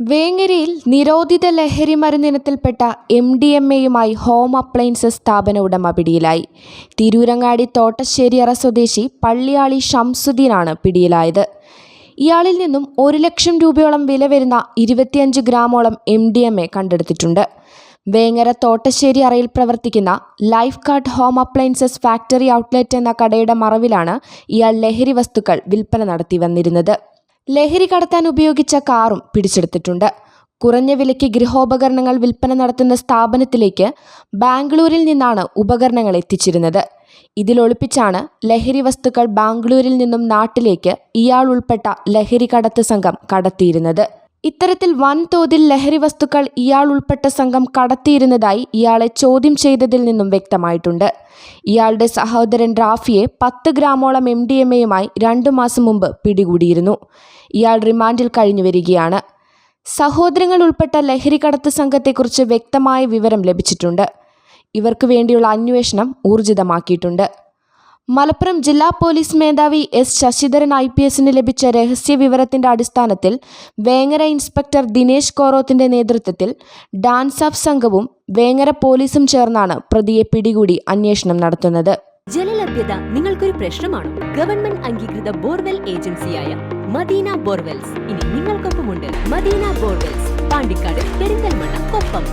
വേങ്ങരയിൽ നിരോധിത ലഹരി മരുന്നിനത്തിൽപ്പെട്ട എം ഡി എം എയുമായി ഹോം അപ്ലയൻസസ് സ്ഥാപന ഉടമ പിടിയിലായി. തിരൂരങ്ങാടി തോട്ടശ്ശേരിയറ സ്വദേശി പള്ളിയാളി ഷംസുദ്ദീനാണ് പിടിയിലായത്. ഇയാളിൽ നിന്നും ഒരു ലക്ഷം രൂപയോളം വില വരുന്ന ഇരുപത്തിയഞ്ച് ഗ്രാമോളം എം ഡി എം എ കണ്ടെടുത്തിട്ടുണ്ട്. വേങ്ങര തോട്ടശ്ശേരി അറയിൽ പ്രവർത്തിക്കുന്ന life card home appliances factory outlet എന്ന കടയുടെ മറവിലാണ് ഇയാൾ ലഹരി വസ്തുക്കൾ വിൽപ്പന നടത്തി വന്നിരുന്നത്. ലഹരി കടത്താൻ ഉപയോഗിച്ച കാറും പിടിച്ചെടുത്തിട്ടുണ്ട്. കുറഞ്ഞ വിലയ്ക്ക് ഗൃഹോപകരണങ്ങൾ വിൽപ്പന നടത്തുന്ന സ്ഥാപനത്തിലേക്ക് ബാംഗ്ലൂരിൽ നിന്നാണ് ഉപകരണങ്ങൾ എത്തിച്ചിരുന്നത്. ഇതിലൊളിപ്പിച്ചാണ് ലഹരി വസ്തുക്കൾ ബാംഗ്ലൂരിൽ നിന്നും നാട്ടിലേക്ക് ഇയാൾ ഉൾപ്പെട്ട ലഹരി കടത്ത് സംഘം കടത്തിയിരുന്നത്. ഇത്തരത്തിൽ വൻതോതിൽ ലഹരി വസ്തുക്കൾ ഇയാൾ ഉൾപ്പെട്ട സംഘം കടത്തിയിരുന്നതായി ഇയാളെ ചോദ്യം ചെയ്തതിൽ നിന്നും വ്യക്തമായിട്ടുണ്ട്. ഇയാളുടെ സഹോദരൻ റാഫിയെ പത്ത് ഗ്രാമോളം എം ഡി എം എയുമായി രണ്ടു മാസം മുമ്പ് പിടികൂടിയിരുന്നു. ഇയാൾ റിമാൻഡിൽ കഴിഞ്ഞു വരികയാണ്. സഹോദരങ്ങൾ ഉൾപ്പെട്ട ലഹരി കടത്ത് സംഘത്തെക്കുറിച്ച് വ്യക്തമായ വിവരം ലഭിച്ചിട്ടുണ്ട്. ഇവർക്ക് വേണ്ടിയുള്ള അന്വേഷണം ഊർജിതമാക്കിയിട്ടുണ്ട്. മലപ്പുറം ജില്ലാ പോലീസ് മേധാവി എസ് ശശിധരൻ ഐ പി എസിന് ലഭിച്ച രഹസ്യ വിവരത്തിന്റെ അടിസ്ഥാനത്തിൽ വേങ്ങര ഇൻസ്പെക്ടർ ദിനേശ് കോറോത്തിന്റെ നേതൃത്വത്തിൽ ഡാൻസ് ഓഫ് സംഘവും വേങ്ങര പോലീസും ചേർന്നാണ് പ്രതിയെ പിടികൂടി അന്വേഷണം നടത്തുന്നത്. ജലലഭ്യത നിങ്ങൾക്കൊരു പ്രശ്നമാണോ? ഗവൺമെന്റ് അംഗീകൃത ബോർവെൽ ഏജൻസിയായ മദീന ബോർവെൽസ്. ഇനി നിങ്ങൾക്കൊപ്പമുണ്ട് മദീന ബോർവെൽസ്. പാണ്ടിക്കാട് പെരിന്തൽമണ്ണ കൊപ്പം.